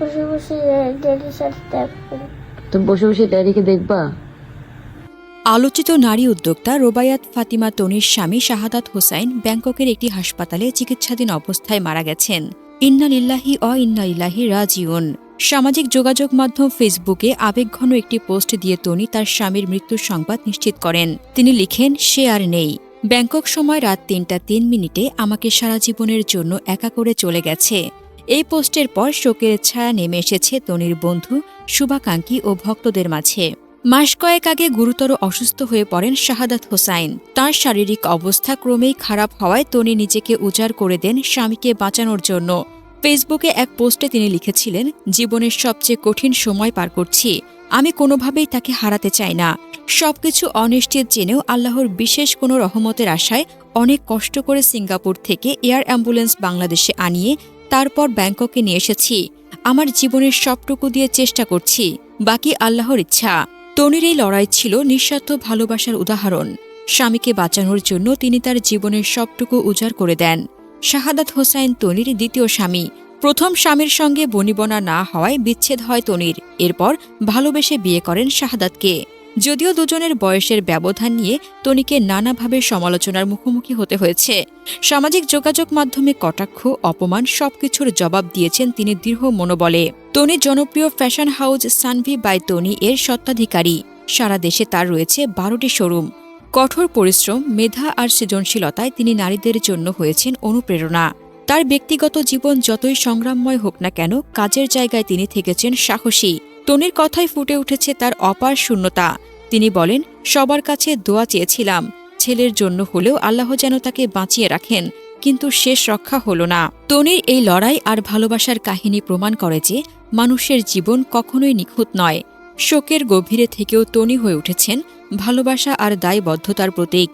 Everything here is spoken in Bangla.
বসে বসে ডেডির সাথে দেখব তুমি বসে বসে ড্যাডিকে দেখবা? আলোচিত নারী উদ্যোক্তা রোবায়াত ফাতিমা তনির স্বামী শাহাদাত হোসাইন ব্যাংককের একটি হাসপাতালে চিকিৎসাধীন অবস্থায় মারা গেছেন। ইন্না লিল্লাহি অ ইন্না ইল্লাহি রাজিউন। সামাজিক যোগাযোগ মাধ্যম ফেসবুকে আবেগঘন একটি পোস্ট দিয়ে তনি তার স্বামীর মৃত্যুর সংবাদ নিশ্চিত করেন। তিনি লিখেন সে আর নেই। ব্যাংকক সময় রাত তিনটা তিন মিনিটে আমাকে সারা জীবনের জন্য একা করে চলে গেছে। এই পোস্টের পর শোকের ছায়া নেমে এসেছে তনির বন্ধু, শুভাকাঙ্ক্ষী ও ভক্তদের মাঝে। মাস কয়েক আগে গুরুতর অসুস্থ হয়ে পড়েন শাহাদাত হোসাইন। তার শারীরিক অবস্থা ক্রমেই খারাপ হওয়ায় তনি নিজেকে উজাড় করে দেন স্বামীকে বাঁচানোর জন্য। ফেসবুকে এক পোস্টে তিনি লিখেছিলেন, জীবনের সবচেয়ে কঠিন সময় পার করছি। আমি কোনোভাবেই তাকে হারাতে চাই না। সবকিছু অনিশ্চিত জেনেও আল্লাহর বিশেষ কোনো রহমতের আশায় অনেক কষ্ট করে সিঙ্গাপুর থেকে এয়ার অ্যাম্বুলেন্স বাংলাদেশে আনিয়ে তারপর ব্যাংককে নিয়ে এসেছি। আমার জীবনের সবটুকু দিয়ে চেষ্টা করছি। বাকি আল্লাহর ইচ্ছা। তনির এই লড়াই ছিল নিঃস্বার্থ ভালোবাসার উদাহরণ। স্বামীকে বাঁচানোর জন্য তিনি তার জীবনের সবটুকু উজাড় করে দেন। শাহাদাত হোসাইন তনির দ্বিতীয় স্বামী। প্রথম স্বামীর সঙ্গে বনিবনা না হওয়ায় বিচ্ছেদ হয় তনির। এরপর ভালোবেসে বিয়ে করেন শাহাদাতকে। যদিও দুজনের বয়সের ব্যবধান নিয়ে তনিকে নানাভাবে সমালোচনার মুখোমুখি হতে হয়েছে। সামাজিক যোগাযোগ মাধ্যমে কটাক্ষ, অপমান সবকিছুর জবাব দিয়েছেন তিনি দৃঢ় মনোবলে। তনি জনপ্রিয় fashion house Sanvi by Toni এর স্বত্বাধিকারী। সারা দেশে তার রয়েছে বারোটি শোরুম। কঠোর পরিশ্রম, মেধা আর সৃজনশীলতায় তিনি নারীদের জন্য হয়েছেন অনুপ্রেরণা। তার ব্যক্তিগত জীবন যতই সংগ্রামময় হোক না কেন, কাজের জায়গায় তিনি থেকেছেন সাহসী। তনির কথায় ফুটে উঠেছে তার অপার শূন্যতা। তিনি বলেন, সবার কাছে দোয়া চেয়েছিলাম, ছেলের জন্য হলেও আল্লাহ যেন তাকে বাঁচিয়ে রাখেন, কিন্তু শেষ রক্ষা হল না। তনির এই লড়াই আর ভালোবাসার কাহিনী প্রমাণ করে যে মানুষের জীবন কখনোই নিখুঁত নয়। শোকের গভীরে থেকেও তনি হয়ে উঠেছেন ভালোবাসা আর দায়বদ্ধতার প্রতীক।